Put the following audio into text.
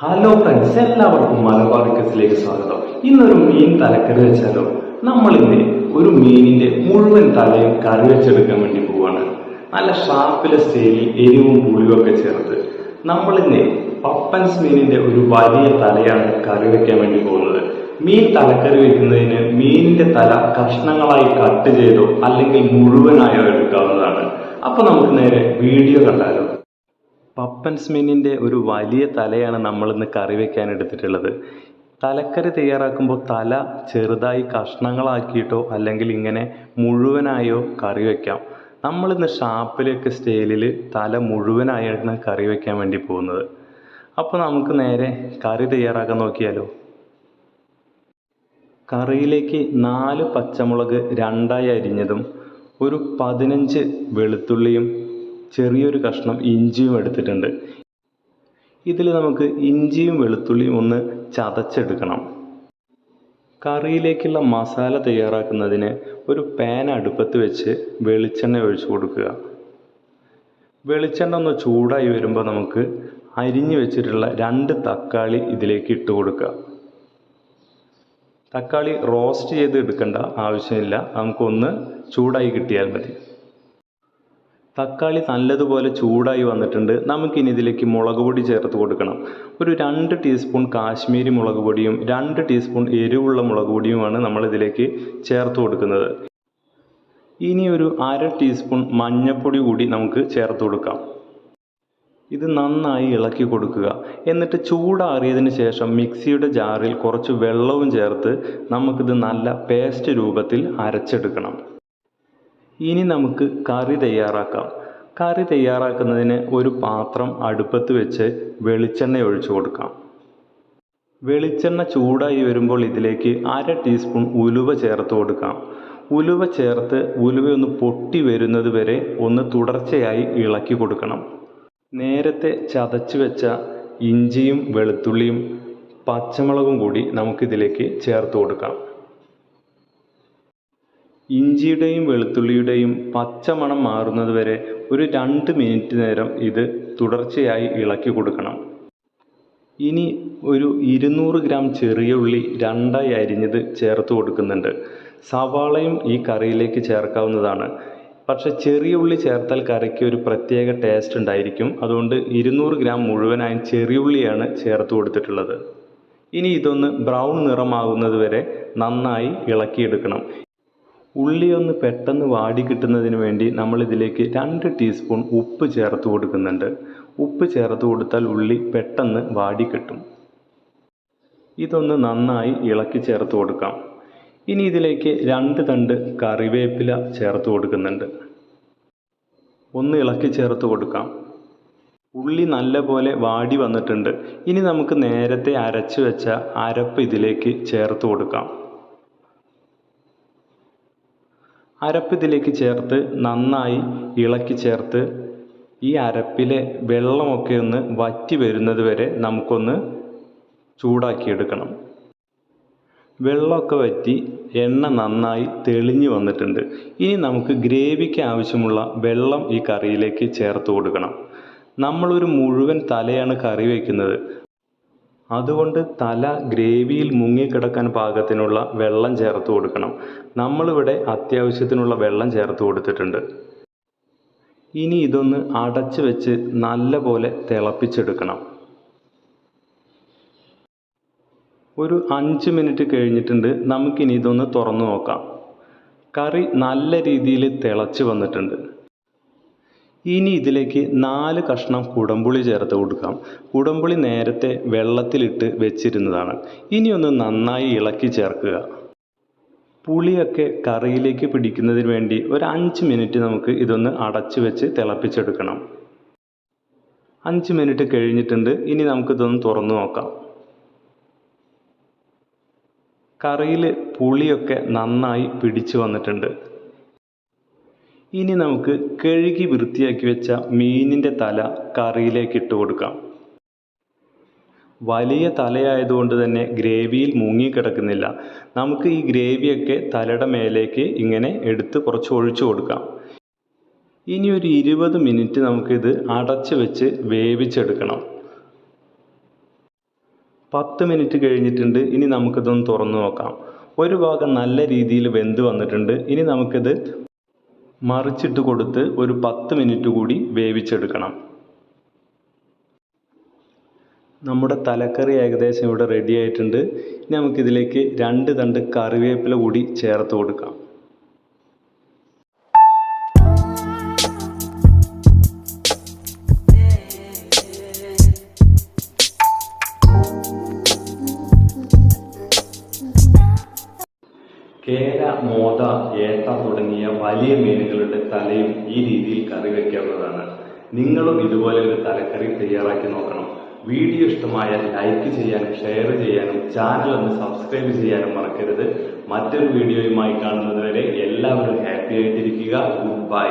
Hello friends എല്ലാവർക്കും മലബാർ സ്വാഗതം. ഇന്നൊരു മീൻ തലക്കറി വെച്ചാലോ? നമ്മളിന്ന് ഒരു മീനിന്റെ മുഴുവൻ തലയും കറി വെച്ചെടുക്കാൻ വേണ്ടി പോവാണ്. നല്ല ഷാർപ്പിലെ സ്റ്റൈലിൽ എരിവും പുളിയും ഒക്കെ ചേർത്ത് നമ്മൾ ഇന്ന് പപ്പൻസ് മീനിന്റെ ഒരു വലിയ തലയാണ് കറി വെക്കാൻ വേണ്ടി പോകുന്നത്. മീൻ തലക്കറി വെക്കുന്നതിന് മീനിന്റെ തല കഷ്ണങ്ങളായി കട്ട് ചെയ്തോ അല്ലെങ്കിൽ മുഴുവനായോ എടുക്കാവുന്നതാണ്. അപ്പൊ നമുക്ക് നേരെ വീഡിയോ കണ്ടാലോ? പപ്പൻസ് മീനിന്റെ ഒരു വലിയ തലയാണ് നമ്മൾ ഇന്ന് കറി വെക്കാൻ എടുത്തിട്ടുള്ളത്. തലക്കറി തയ്യാറാക്കുമ്പോൾ തല ചെറുതായി കഷ്ണങ്ങളാക്കിയിട്ടോ അല്ലെങ്കിൽ ഇങ്ങനെ മുഴുവനായോ കറി വെക്കാം. നമ്മളിന്ന് ഷാപ്പിലേക്ക് സ്റ്റൈലിൽ തല മുഴുവനായാണ് കറി വയ്ക്കാൻ വേണ്ടി പോകുന്നത്. അപ്പോൾ നമുക്ക് നേരെ കറി തയ്യാറാക്കാൻ നോക്കിയാലോ? കറിയിലേക്ക് നാല് പച്ചമുളക് രണ്ടായി അരിഞ്ഞതും ഒരു പതിനഞ്ച് വെളുത്തുള്ളിയും ചെറിയൊരു കഷ്ണം ഇഞ്ചിയും എടുത്തിട്ടുണ്ട്. ഇതിൽ നമുക്ക് ഇഞ്ചിയും വെളുത്തുള്ളിയും ഒന്ന് ചതച്ചെടുക്കണം. കറിയിലേക്കുള്ള മസാല തയ്യാറാക്കുന്നതിന് ഒരു പാൻ അടുപ്പത്ത് വെച്ച് വെളിച്ചെണ്ണ ഒഴിച്ചു കൊടുക്കുക. വെളിച്ചെണ്ണ ഒന്ന് ചൂടായി വരുമ്പോൾ നമുക്ക് അരിഞ്ഞു വെച്ചിട്ടുള്ള രണ്ട് തക്കാളി ഇതിലേക്ക് ഇട്ട് കൊടുക്കുക. തക്കാളി റോസ്റ്റ് ചെയ്ത് എടുക്കേണ്ട ആവശ്യമില്ല. നമുക്കൊന്ന് ചൂടായി കിട്ടിയാൽ മതി. തക്കാളി നല്ലതുപോലെ ചൂടായി വന്നിട്ടുണ്ട്. നമുക്കിനി ഇതിലേക്ക് മുളക് പൊടി ചേർത്ത് കൊടുക്കണം. ഒരു രണ്ട് ടീസ്പൂൺ കാശ്മീരി മുളക് പൊടിയും രണ്ട് ടീസ്പൂൺ എരിവുള്ള മുളക് പൊടിയുമാണ് നമ്മൾ ഇതിലേക്ക് ചേർത്ത് കൊടുക്കുന്നത്. ഇനി ഒരു അര ടീസ്പൂൺ മഞ്ഞൾപ്പൊടി കൂടി നമുക്ക് ചേർത്ത് കൊടുക്കാം. ഇത് നന്നായി ഇളക്കി കൊടുക്കുക. എന്നിട്ട് ചൂടാറിയതിന് ശേഷം മിക്സിയുടെ ജാറിൽ കുറച്ച് വെള്ളവും ചേർത്ത് നമുക്കിത് നല്ല പേസ്റ്റ് രൂപത്തിൽ അരച്ചെടുക്കണം. ഇനി നമുക്ക് കറി തയ്യാറാക്കാം. കറി തയ്യാറാക്കുന്നതിന് ഒരു പാത്രം അടുപ്പത്ത് വെച്ച് വെളിച്ചെണ്ണ ഒഴിച്ചു കൊടുക്കാം. വെളിച്ചെണ്ണ ചൂടായി വരുമ്പോൾ ഇതിലേക്ക് അര ടീസ്പൂൺ ഉലുവ ചേർത്ത് കൊടുക്കാം. ഉലുവ ചേർത്ത് ഉലുവയൊന്ന് പൊട്ടി വരുന്നത് വരെ ഒന്ന് തുടർച്ചയായി ഇളക്കി കൊടുക്കണം. നേരത്തെ ചതച്ച് വെച്ച ഇഞ്ചിയും വെളുത്തുള്ളിയും പച്ചമുളകും കൂടി നമുക്കിതിലേക്ക് ചേർത്ത് കൊടുക്കാം. ഇഞ്ചിയുടെയും വെളുത്തുള്ളിയുടെയും പച്ചമണം മാറുന്നത് വരെ ഒരു രണ്ട് മിനിറ്റ് നേരം ഇത് തുടർച്ചയായി ഇളക്കി കൊടുക്കണം. ഇനി ഒരു ഇരുന്നൂറ് ഗ്രാം ചെറിയ ഉള്ളി രണ്ടായി അരിഞ്ഞത് ചേർത്ത് കൊടുക്കുന്നുണ്ട്. സവാളയും ഈ കറിയിലേക്ക് ചേർക്കാവുന്നതാണ്. പക്ഷെ ചെറിയ ഉള്ളി ചേർത്താൽ കറിക്ക് ഒരു പ്രത്യേക ടേസ്റ്റ് ഉണ്ടായിരിക്കും. അതുകൊണ്ട് ഇരുന്നൂറ് ഗ്രാം മുഴുവനായും ചെറിയ ഉള്ളിയാണ് ചേർത്ത് കൊടുത്തിട്ടുള്ളത്. ഇനി ഇതൊന്ന് ബ്രൗൺ നിറമാകുന്നത് വരെ നന്നായി ഇളക്കിയെടുക്കണം. ഉള്ളി ഒന്ന് പെട്ടെന്ന് വാടി കിട്ടുന്നതിന് വേണ്ടി നമ്മൾ ഇതിലേക്ക് രണ്ട് ടീസ്പൂൺ ഉപ്പ് ചേർത്ത് കൊടുക്കുന്നുണ്ട്. ഉപ്പ് ചേർത്ത് കൊടുത്താൽ ഉള്ളി പെട്ടെന്ന് വാടി കിട്ടും. ഇതൊന്ന് നന്നായി ഇളക്കി ചേർത്ത് കൊടുക്കാം. ഇനി ഇതിലേക്ക് രണ്ട് തണ്ട് കറിവേപ്പില ചേർത്ത് കൊടുക്കുന്നുണ്ട്. ഒന്ന് ഇളക്കി ചേർത്ത് കൊടുക്കാം. ഉള്ളി നല്ലപോലെ വാടി വന്നിട്ടുണ്ട്. ഇനി നമുക്ക് നേരത്തെ അരച്ചു വെച്ച അരപ്പ് ഇതിലേക്ക് ചേർത്ത് കൊടുക്കാം. അരപ്പ് ഇതിലേക്ക് ചേർത്ത് നന്നായി ഇളക്കി ചേർത്ത് ഈ അരപ്പിലെ വെള്ളമൊക്കെ ഒന്ന് വറ്റി വരുന്നത് വരെ നമുക്കൊന്ന് ചൂടാക്കിയെടുക്കണം. വെള്ളമൊക്കെ വറ്റി എണ്ണ നന്നായി തെളിഞ്ഞു വന്നിട്ടുണ്ട്. ഇനി നമുക്ക് ഗ്രേവിക്ക് ആവശ്യമുള്ള വെള്ളം ഈ കറിയിലേക്ക് ചേർത്ത് കൊടുക്കണം. നമ്മളൊരു മുഴുവൻ തലയാണ് കറി വയ്ക്കുന്നത് അതുകൊണ്ട് തല ഗ്രേവിയിൽ മുങ്ങിക്കിടക്കാൻ പാകത്തിനുള്ള വെള്ളം ചേർത്ത് കൊടുക്കണം. നമ്മളിവിടെ അത്യാവശ്യത്തിനുള്ള വെള്ളം ചേർത്ത് കൊടുത്തിട്ടുണ്ട്. ഇനി ഇതൊന്ന് അടച്ച് വെച്ച് നല്ലപോലെ തിളപ്പിച്ചെടുക്കണം. ഒരു അഞ്ച് മിനിറ്റ് കഴിഞ്ഞിട്ടുണ്ട്. നമുക്കിനി ഇതൊന്ന് തുറന്നു നോക്കാം. കറി നല്ല രീതിയിൽ തിളച്ച് വന്നിട്ടുണ്ട്. ഇനി ഇതിലേക്ക് നാല് കഷ്ണം കുടംപുളി ചേർത്ത് കൊടുക്കാം. കുടംപുളി നേരത്തെ വെള്ളത്തിലിട്ട് വെച്ചിരുന്നതാണ്. ഇനി ഒന്ന് നന്നായി ഇളക്കി ചേർക്കുക. പുളിയൊക്കെ കറിയിലേക്ക് പിടിക്കുന്നതിന് വേണ്ടി ഒരു അഞ്ച് മിനിറ്റ് നമുക്ക് ഇതൊന്ന് അടച്ചു വെച്ച് തിളപ്പിച്ചെടുക്കണം. അഞ്ച് മിനിറ്റ് കഴിഞ്ഞിട്ടുണ്ട്. ഇനി നമുക്കിതൊന്ന് തുറന്നു നോക്കാം. കറിയിൽ പുളിയൊക്കെ നന്നായി പിടിച്ചു വന്നിട്ടുണ്ട്. ഇനി നമുക്ക് കഴുകി വൃത്തിയാക്കി വെച്ച മീനിന്റെ തല കറിയിലേക്ക് ഇട്ട് കൊടുക്കാം. വലിയ തലയായതുകൊണ്ട് തന്നെ ഗ്രേവിയിൽ മുങ്ങിക്കിടക്കുന്നില്ല. നമുക്ക് ഈ ഗ്രേവിയൊക്കെ തലയുടെ മേലേക്ക് ഇങ്ങനെ എടുത്ത് കുറച്ച് ഒഴിച്ചു കൊടുക്കാം. ഇനി ഒരു ഇരുപത് മിനിറ്റ് നമുക്കിത് അടച്ച് വെച്ച് വേവിച്ചെടുക്കണം. പത്ത് മിനിറ്റ് കഴിഞ്ഞിട്ടുണ്ട്. ഇനി നമുക്കിതൊന്ന് തുറന്നു നോക്കാം. ഒരു ഭാഗം നല്ല രീതിയിൽ വെന്ത് വന്നിട്ടുണ്ട്. ഇനി നമുക്കിത് മറിച്ചിട്ട് കൊടുത്ത് ഒരു പത്ത് മിനിറ്റ് കൂടി വേവിച്ചെടുക്കണം. നമ്മുടെ തലക്കറി ഏകദേശം ഇവിടെ റെഡി ആയിട്ടുണ്ട്. ഇനി നമുക്കിതിലേക്ക് രണ്ട് തണ്ട് കറിവേപ്പില കൂടി ചേർത്ത് കൊടുക്കാം. കേര മോത ഏത്ത തുടങ്ങിയ വലിയ മീനുകളുടെ തലയും ഈ രീതിയിൽ കറി വയ്ക്കാവുന്നതാണ് നിങ്ങളും ഇതുപോലെ ഒരു തലക്കറി തയ്യാറാക്കി നോക്കണം. വീഡിയോ ഇഷ്ടമായാൽ ലൈക്ക് ചെയ്യാനും ഷെയർ ചെയ്യാനും ചാനൽ ഒന്ന് സബ്സ്ക്രൈബ് ചെയ്യാനും മറക്കരുത്. മറ്റൊരു വീഡിയോയുമായി കാണുന്നതുവരെ എല്ലാവരും ഹാപ്പി ആയിട്ടിരിക്കുക. Good bye.